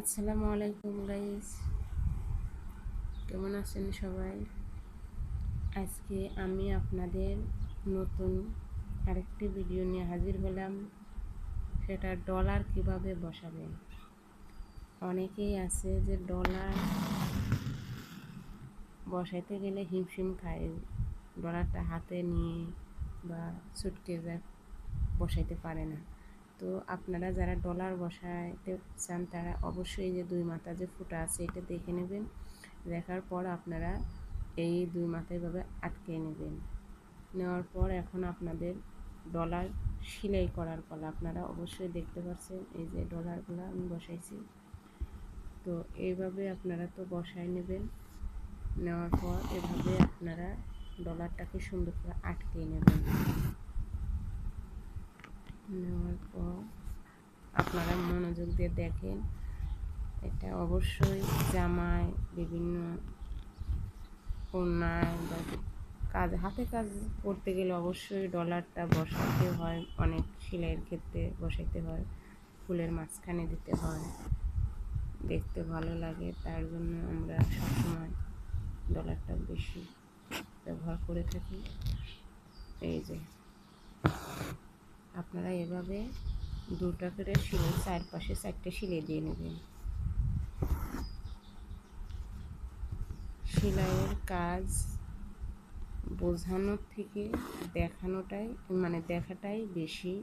আসসালামু আলাইকুম গাইস কেমন আছেন সবাই? আজকে আমি আপনাদের নতুন আরেকটি ভিডিও নিয়ে হাজির হলাম। সেটা ডলার কীভাবে বসাবেন? অনেকেই আছে যে ডলার বসাইতে গেলে হিমশিম খায়। ডলারটা হাতে নিয়ে বা সুটকেসে বসাইতে পারে না। তো আপনারা যারা ডলার বসাইতে চান, তারা অবশ্যই যে দুই মাথা যে ফুটা আছে, এটা দেখে নেবেন। দেখার পর আপনারা এই দুই মাথায় ভাবে আটকে নেবেন। নেওয়ার পর এখন আপনাদের ডলার সেলাই করার পালা আপনারা অবশ্যই দেখতে পাচ্ছেন এই যে ডলারগুলো আমি বসাইছি। তো এইভাবে আপনারা তো বসাই নেবেন। নেওয়ার পর এভাবে আপনারা ডলারটাকে সুন্দর করে আটকে নেবেন। নেওয়ার পর আপনারা মনোযোগ দিয়ে দেখেন। এটা অবশ্যই জামায় বিভিন্ন কন্যায় বা কাজ, হাতে কাজ করতে গেলে অবশ্যই ডলারটা বসাতে হয়। অনেক সেলাইয়ের ক্ষেত্রে বসাইতে হয়। ফুলের মাঝখানে দিতে হয়। দেখতে ভালো লাগে। তার জন্য আমরা সবসময় ডলারটা বেশি ব্যবহার করে থাকি। এই যে। আপনারা এভাবে দুটা করে শিলে চারপাশে চারটে শিলে দিয়ে নেবেন। সেলাইয়ের কাজ বোঝানোর থেকে দেখানোটাই মানে দেখাটাই বেশি।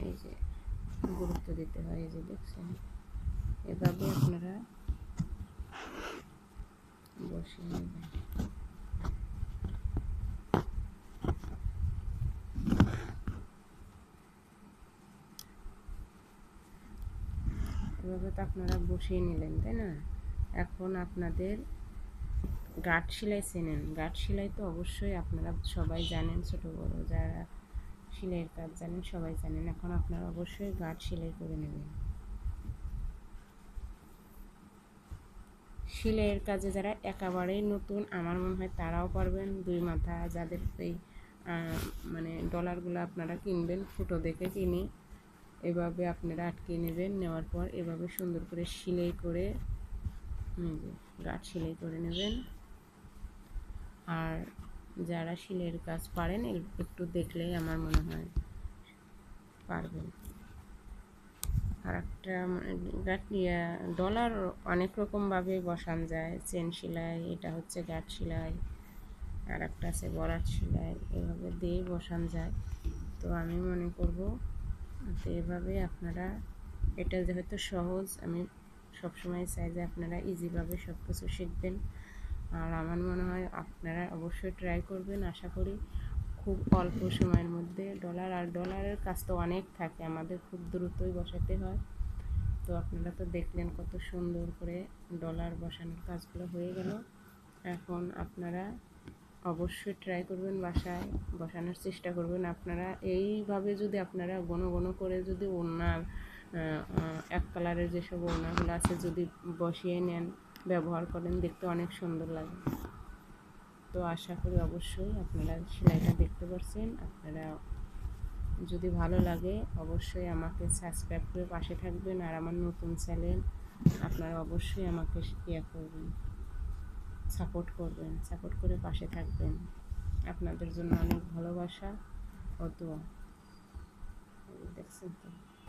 এই যে গুরুত্ব দিতে হয়, এই যে দেখছেন? এভাবে আপনারা বসিয়ে নেবেন। এভাবে তো আপনারা বসিয়ে নিলেন, তাই না? এখন আপনাদের গাঠ সেলাই চেনেন। গাঠ সেলাই তো অবশ্যই আপনারা সবাই জানেন, ছোটো, বড়ো যারা সেলাইয়ের কাজ জানেন সবাই জানেন। এখন আপনারা অবশ্যই গাঠ সেলাই করে নেবেন। সেলাইয়ের কাজে যারা একেবারেই নতুন, আমার মনে হয় তারাও পারবেন। দুই মাথা যাদের এই মানে ডলারগুলো আপনারা কিনবেন, ফুটো দেখে কিনে। এভাবে আপনারা আটকে নেবেন, নেওয়ার পর এভাবে সুন্দর করে সেলাই করে গাঠ সেলাই করে নেবেন। আর যারা শিলের কাজ পারেন একটু দেখলেই আমার মনে হয় পারবেন। আর একটা ডলার অনেক রকমভাবে বসান যায়, চেন সেলাই, এটা হচ্ছে গাঠ সেলাই আর একটা আছে বরাট সেলাই, এভাবে দিয়ে বসান যায়। তো আমি মনে করব তো এভাবে আপনারা, এটা যেহেতু সহজ, আমি সবসময় চাই যে আপনারা ইজিভাবে সব কিছু শিখবেন। আর আমার মনে হয় আপনারা অবশ্যই ট্রাই করবেন। আশা করি খুব অল্প সময়ের মধ্যে ডলার আর ডলারের কাজ তো অনেক থাকে, আমাদের খুব দ্রুতই বসাতে হয়। তো আপনারা তো দেখলেন কত সুন্দর করে ডলার বসানোর কাজগুলো হয়ে গেল। এখন আপনারা অবশ্যই ট্রাই করবেন বাসায়, বসানোর চেষ্টা করবেন। আপনারা এইভাবে যদি আপনারা ঘন ঘন করে যদি ওনার এক কালারের যেসব ওনাগুলো আছে যদি বসিয়ে নেন, ব্যবহার করেন, দেখতে অনেক সুন্দর লাগে। তো আশা করি অবশ্যই আপনারা সেলাইটা দেখতে পারছেন। আপনারা যদি ভালো লাগে অবশ্যই আমাকে সাবস্ক্রাইব করে পাশে থাকবেন। আর আমার নতুন চ্যানেল আপনারা অবশ্যই আমাকে ইয়ে করবেন। সাপোর্ট করবেন সাপোর্ট করে পাশে থাকবেন। আপনাদের জন্য অনেক ভালোবাসা ও দোয়া। দেখছেন তো?